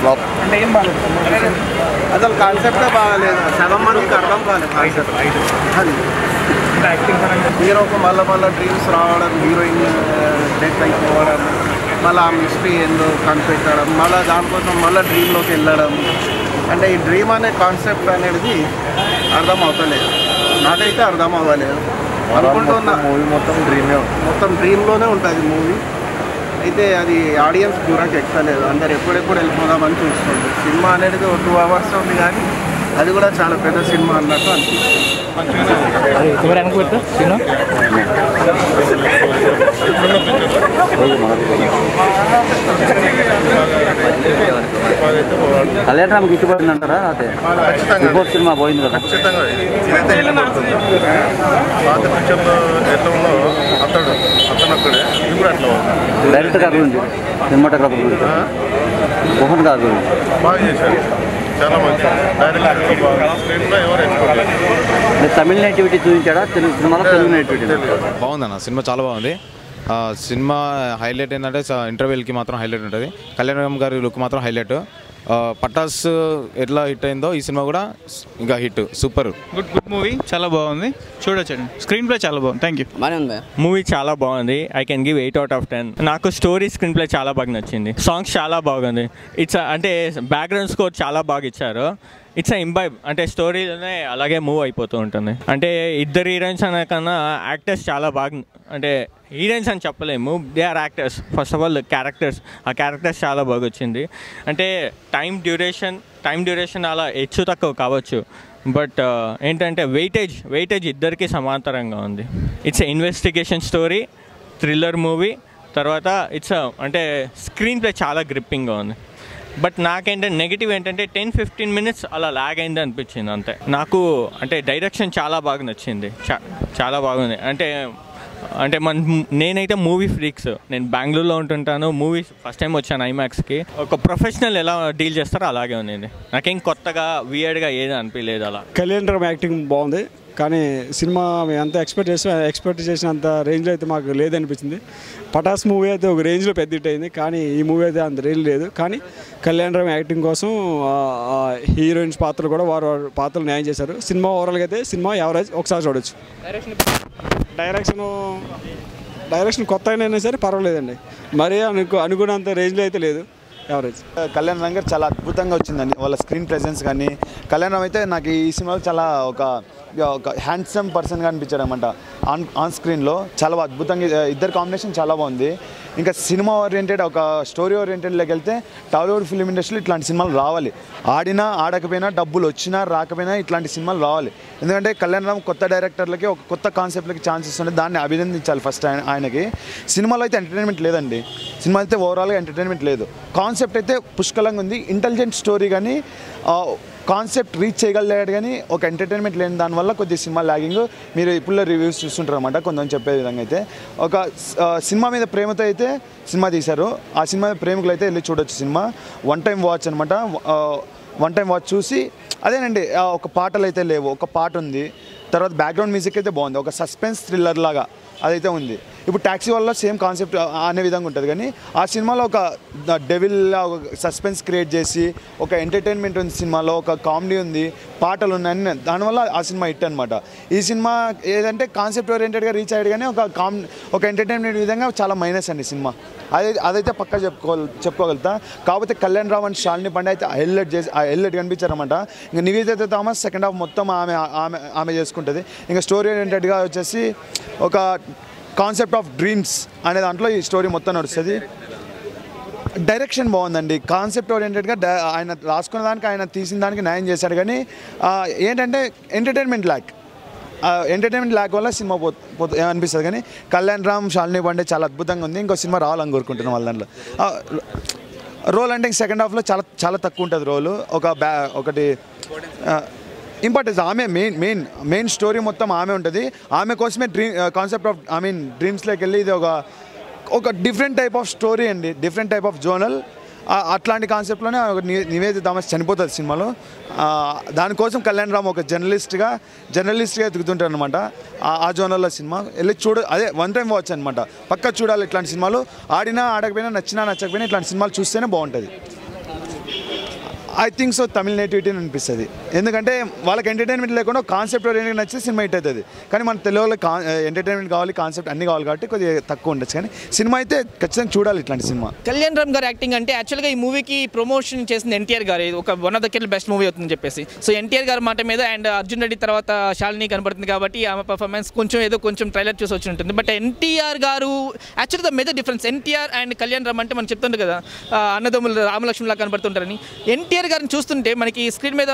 Flop అసలు కాన్సెప్టే బాగాలేదు. సగం మందికి అర్థం కాలేదు కాన్సెప్ట్ పరంగా. హీరోకు మళ్ళీ మళ్ళీ డ్రీమ్స్ రావడం హీరోయిన్ డెత్ అయిపోవడం మళ్ళీ ఆ మిస్టరీ ఏందో కనిపెట్టడం మళ్ళీ దానికోసం మళ్ళీ డ్రీమ్లోకి వెళ్ళడం. అంటే ఈ డ్రీమ్ అనే కాన్సెప్ట్ అనేది అర్థం అవుతలేదు నాకైతే అర్థం అవ్వలేదు అనుకుంటున్నా. మూవీ మొత్తం డ్రీమే మొత్తం డ్రీమ్లోనే ఉంటుంది మూవీ అయితే అది ఆడియన్స్ దూరంకి ఎక్కలేదు అందరు ఎప్పుడెప్పుడు వెళ్ళిపోదామని చూస్తుంది సినిమా అనేది ఒక టూ అవర్స్ ఉంది కానీ అది కూడా చాలా పెద్ద సినిమా అన్నట్టు అనిపిస్తుంది. కళ్యాణ్ ఇష్టపడింది అంటారా అదే రిపోర్ట్ సినిమా పోయింది కదా. ఖచ్చితంగా. ఇదైతే ఇష్టపడుతుంది పాత పిక్చర్లో ఎట్లా ఉన్నో అతడు అతను అక్కడే ఇది కూడా అట్లా ఉంది. డైరెక్టర్ గారి గురించి సినిమాటోగ్రాఫర్ గురించి. మోహన్ గారి గురించి. బాగా చేశారు చాలా మంచి డైరెక్ట్ బాగా స్క్రీన్లో ఎవరు ఎక్స్పర్ట్ అంటే తమిళ నేటివిటీ చూపించాడా? తెలుగు సినిమాలో తెలుగు నేటివిటీ బాగుందన్న సినిమా చాలా బాగుంది. ఆ, సినిమా హైలైట్ ఏంటంటే ఇంటర్వెల్కి మాత్రం హైలైట్ ఉంటుంది. కళ్యాణ్ గారి లుక్ మాత్రం హైలైట్. పటాస్ ఎట్లా హిట్ అయిందో ఈ సినిమా కూడా ఇంకా hit super. Good good movie చాలా బాగుంది. చూడొచ్చండి స్క్రీన్ ప్లే చాలా బాగుంది. థ్యాంక్ యూ బాగానే ఉంది. మూవీ చాలా బాగుంది. I can give eight out of ten నాకు స్టోరీ స్క్రీన్ ప్లే చాలా బాగా నచ్చింది. సాంగ్స్ చాలా బాగుంది. ఇట్స్ అంటే బ్యాక్గ్రౌండ్ స్కోర్ చాలా బాగా ఇచ్చారు. ఇట్స్ ఇంబైబ్ అంటే స్టోరీలోనే అలాగే మూవ్ అయిపోతూ ఉంటుంది అంటే ఇద్దరు హీరోయిన్స్ అనే కన్నా యాక్టర్స్ చాలా బాగా అంటే హీరోయిన్స్ అని చెప్పలేము. They are actors first of all characters ఆ క్యారెక్టర్స్ చాలా బాగా వచ్చింది. అంటే టైం డ్యూరేషన్ టైం డ్యూరేషన్ అలా హెచ్చు తక్కువ కావచ్చు. బట్ uh, ఏంటంటే వెయిటేజ్ వెయిటేజ్ ఇద్దరికి సమాంతరంగా ఉంది. It's investigation story thriller movie తర్వాత ఇట్స్ అంటే స్క్రీన్ ప్లే చాలా గ్రిప్పింగ్గా ఉంది. బట్ నాకేంటంటే నెగిటివ్ ఏంటంటే టెన్ ఫిఫ్టీన్ మినిట్స్ అలా లాగ్ అయింది అనిపించింది అంతే. నాకు అంటే డైరెక్షన్ చాలా బాగా నచ్చింది. చా చాలా బాగుంది. అంటే అంటే మన నేనైతే మూవీ ఫ్రీక్స్ నేను బెంగళూరులో ఉంటుంటాను. మూవీస్ ఫస్ట్ టైం వచ్చాను ఐమాక్స్కి ఒక ప్రొఫెషనల్ ఎలా డీల్ చేస్తారో అలాగే ఉంది నాకేం కొత్తగా వియర్డ్గా ఏది అనిపించలేదు అలా. కళ్యాణ్ రామ్ యాక్టింగ్ బాగుంది. కానీ సినిమా మేము ఎంత ఎక్స్పెక్ట్ చేసి ఎక్స్పెక్ట్ చేసినంత రేంజ్లో అయితే మాకు లేదనిపించింది. పటాస్ మూవీ అయితే ఒక రేంజ్లో పెద్ద హిట్ అయింది. కానీ ఈ మూవీ అయితే అంత రేంజ్ లేదు. కానీ కళ్యాణ్ రామ్ యాక్టింగ్ కోసం హీరోయిన్స్ పాత్రలు కూడా వారు వారి పాత్రలు న్యాయం చేశారు. సినిమా ఓవరాల్గా అయితే సినిమా ఎవరేజ్ ఒకసారి చూడొచ్చు. డైరెక్షన్ డైరెక్షన్ కొత్త అయినా సరే పర్వాలేదండి. మరీ అనుకు అనుకున్నంత రేంజ్లో అయితే లేదు. ఎవరేజ్ కళ్యాణ్ రామ్ గారు చాలా అద్భుతంగా వచ్చిందండి. వాళ్ళ స్క్రీన్ ప్రెజెన్స్ కానీ కళ్యాణ్ రామ్ అయితే నాకు ఈ సినిమాలో చాలా ఒక ఒక హ్యాండ్సమ్ పర్సన్గా అనిపించాడు అనమాట ఆన్ ఆన్ స్క్రీన్లో చాలా అద్భుతంగా ఇద్దరు కాంబినేషన్ చాలా బాగుంది. ఇంకా సినిమా ఓరియంటెడ్ ఒక స్టోరీ ఓరియంటెడ్లోకి వెళ్తే టాలీవుడ్ ఫిలిం ఇండస్ట్రీలో ఇట్లాంటి సినిమాలు రావాలి. ఆడినా ఆడకపోయినా డబ్బులు వచ్చినా రాకపోయినా ఇట్లాంటి సినిమాలు రావాలి. ఎందుకంటే కళ్యాణ్ రామ్ కొత్త డైరెక్టర్లకి ఒక కొత్త కాన్సెప్ట్లకి ఛాన్సెస్ ఉన్నాయి దాన్ని అభినందించాలి ఫస్ట్ ఆయన ఆయనకి. సినిమాలో అయితే ఎంటర్టైన్మెంట్ లేదండి. సినిమా అయితే ఓవరాల్గా ఎంటర్టైన్మెంట్ లేదు. కాన్సెప్ట్ అయితే పుష్కలంగా ఉంది. ఇంటెలిజెంట్ స్టోరీ కానీ కాన్సెప్ట్ రీచ్ చేయగలిగాడు కానీ ఒక ఎంటర్టైన్మెంట్ లేని దానివల్ల కొద్ది సినిమా లాగింగ్ మీరు ఇప్పుడు రివ్యూస్ చూస్తుంటారు అనమాట కొంచెం చెప్పే విధంగా అయితే. ఒక సినిమా మీద ప్రేమతో అయితే సినిమా తీశారు. ఆ సినిమా మీద ప్రేమికులు అయితే వెళ్ళి చూడొచ్చు సినిమా. వన్ టైం వాచ్ అనమాట వన్ టైం వాచ్ చూసి అదేనండి ఒక పాటలు అయితే లేవు. ఒక పాట ఉంది. తర్వాత బ్యాక్గ్రౌండ్ మ్యూజిక్ అయితే బాగుంది. ఒక సస్పెన్స్ థ్రిల్లర్ లాగా అదైతే ఉంది. ఇప్పుడు ట్యాక్సీ వల్ల సేమ్ కాన్సెప్ట్ అనే విధంగా ఉంటుంది. కానీ ఆ సినిమాలో ఒక డెవిల్ ఒక సస్పెన్స్ క్రియేట్ చేసి ఒక ఎంటర్టైన్మెంట్ ఉంది సినిమాలో ఒక కామెడీ ఉంది పాటలు ఉన్నాయి దానివల్ల ఆ సినిమా హిట్ అనమాట ఈ సినిమా ఏదంటే కాన్సెప్ట్ ఓరియంటెడ్గా రీచ్ అయ్యాడు కానీ ఒక కామ్ ఒక ఎంటర్టైన్మెంట్ విధంగా చాలా మైనస్ అండి సినిమా. అదే అదైతే పక్కా చెప్పుకో చెప్పుకోగలుగుతా. కాకపోతే కళ్యాణ్ రావణ్ అండ్ శాలిని పండే అయితే హైలైట్ చేసి హైలైట్ కనిపించారనమాట ఇంకా నివేదిత థామస్ సెకండ్ హాఫ్ మొత్తం ఆమె ఆమె ఆమె తీసుకుంటుంది ఇంకా స్టోరీ ఓరియంటెడ్గా వచ్చేసి ఒక కాన్సెప్ట్ ఆఫ్ డ్రీమ్స్ అనే దాంట్లో ఈ స్టోరీ మొత్తం నడుస్తుంది. డైరెక్షన్ బాగుందండి. కాన్సెప్ట్ ఓరియంటెడ్గా ఆయన రాసుకున్న దానికి ఆయన తీసిన దానికి న్యాయం చేశాడు. కానీ ఏంటంటే ఎంటర్టైన్మెంట్ ల్యాక్ ఎంటర్టైన్మెంట్ ల్యాక్ వల్ల సినిమా పో అనిపిస్తుంది. కానీ కళ్యాణ్ రామ్ షాలిని పండే చాలా అద్భుతంగా ఉంది. ఇంకో సినిమా రావాలని కోరుకుంటున్నాం వాళ్ళ దాంట్లో. రోల్ అంటే సెకండ్ హాఫ్లో చాలా చాలా తక్కువ ఉంటుంది రోలు. ఒక బ్యా ఒకటి ఇంపార్టెన్స్ ఆమె మెయిన్ మెయిన్ మెయిన్ స్టోరీ మొత్తం ఆమె ఉంటుంది. ఆమె కోసమే dream concept of I mean డ్రీమ్స్లోకి వెళ్ళి ఇది ఒక ఒక డిఫరెంట్ టైప్ ఆఫ్ స్టోరీ అండి. డిఫరెంట్ టైప్ ఆఫ్ జోనల్ అట్లాంటి కాన్సెప్ట్లోనే ఒక ని- నివేదిత థామస్ చనిపోతుంది సినిమాలో. దానికోసం కళ్యాణ్ రామ్ ఒక జర్నలిస్ట్గా జర్నలిస్ట్గా ఎదుగుతుంటారు అనమాట ఆ జోనల్లో సినిమా. వెళ్ళి చూడ అదే వన్ టైం వాచ్ అనమాట పక్క చూడాలి ఇట్లాంటి సినిమాలు. ఆడినా ఆడకపోయినా నచ్చినా నచ్చకపోయినా ఇట్లాంటి సినిమాలు చూస్తేనే బాగుంటుంది. I think so Tamil nativity అని అనిపిస్తుంది. ఎందుకంటే వాళ్ళకి ఎంటర్టైన్మెంట్ లేకుండా కాన్సెప్ట్ ఓరియంటెడ్ నచ్చితే సినిమా హిట్ అవుతుంది. కానీ మన తెలుగులో కా ఎంటర్టైన్మెంట్ కావాలి కాన్సెప్ట్ అన్ని కావాలి కాబట్టి కొద్దిగా తక్కువ ఉండొచ్చు. కానీ సినిమా అయితే ఖచ్చితంగా చూడాలి ఇట్లాంటి సినిమా. కళ్యాణ్ రామ్ గారు యాక్టింగ్ అంటే యాక్చువల్గా ఈ మూవీకి ప్రమోషన్ చేసింది ఎన్టీఆర్ గారు. ఇది ఒక వన్ ఆఫ్ ద కెల్ బెస్ట్ మూవీ అవుతుందని చెప్పేసి. సో ఎన్టీఆర్ గారి మాట మీద అండ్ అర్జున్ రెడ్డి తర్వాత శాలిని కనబడుతుంది కాబట్టి ఆమె పర్ఫార్మెన్స్ కొంచెం ఏదో కొంచెం ట్రైలర్ చూసి వచ్చి ఉంటుంది. బట్ ఎన్టీఆర్ గారు actually the major difference NTR and Kalyan Ram అంటే మనం చెప్తుండే కదా అన్నదమ్ములు రామలక్ష్మణ్లా కనబడుతుంటారని. ఎన్టీఆర్ గారిని చూస్తుంటే మనకి స్క్రీన్ మీద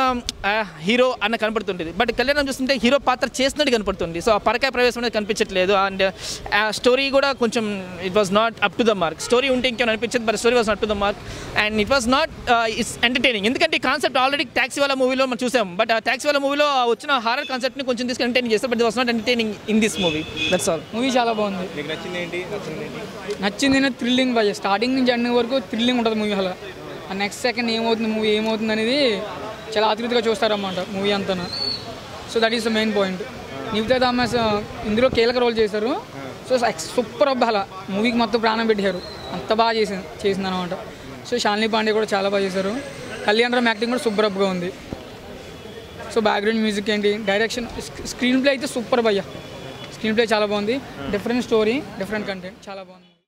హీరో అన్న కనపడుతుంటుంది. బట్ కళ్యాణ్ చూస్తుంటే హీరో పాత్ర చేసినట్టు కనపడుతుంది. సో ఆ పరకాయ ప్రవేశం అనేది కనిపించట్లేదు. అండ్ ఆ స్టోరీ కూడా కొంచెం it was not up to the mark story ఉంటే ఇంకేమైనా అనిపించదు but story was not to the mark and it was not it's entertaining ఎందుకంటే ఈ కాన్సెప్ట్ ఆల్రెడీ ట్యాక్సీ వాళ్ళ మూవీలో మనం చూసాం. బట్ ఆ ట్యాక్సీ వాళ్ళ మూవీలో వచ్చిన హారర్ కాన్సెప్ట్ని కొంచెం తీసుకుని ఎంటర్టైన్ చేస్తారు but it was not entertaining in this movie that's all movie చాలా బాగుంది. మీకు నచ్చింది ఏంటి? నచ్చింది ఏంటి? నచ్చింది థ్రిల్లింగ్ బాగా స్టార్టింగ్ నుంచి ఎండింగ్ వరకు థ్రిల్లింగ్ ఉంటుంది మూవీ అలా నెక్స్ట్ సెకండ్ ఏమవుతుంది మూవీ ఏమవుతుంది అనేది చాలా ఆతృతిగా చూస్తారన్నమాట మూవీ అంతా so that is the main point Nivetha Thomas ఇందులో కీలక రోల్ చేశారు. సో సూపర్ అబ్బాల మూవీకి మొత్తం ప్రాణం పెట్టారు. అంత బాగా చేసింది చేసింది అనమాట సో శాలిని పాండే కూడా చాలా బాగా చేశారు. కళ్యాణ్ రామ్ యాక్టింగ్ కూడా సూపర్ అబ్గా ఉంది. సో బ్యాక్గ్రౌండ్ మ్యూజిక్ ఏంటి? డైరెక్షన్ స్క్రీన్ ప్లే అయితే సూపర్ భయ్య స్క్రీన్ ప్లే చాలా బాగుంది. డిఫరెంట్ స్టోరీ డిఫరెంట్ కంటెంట్ చాలా బాగుంది.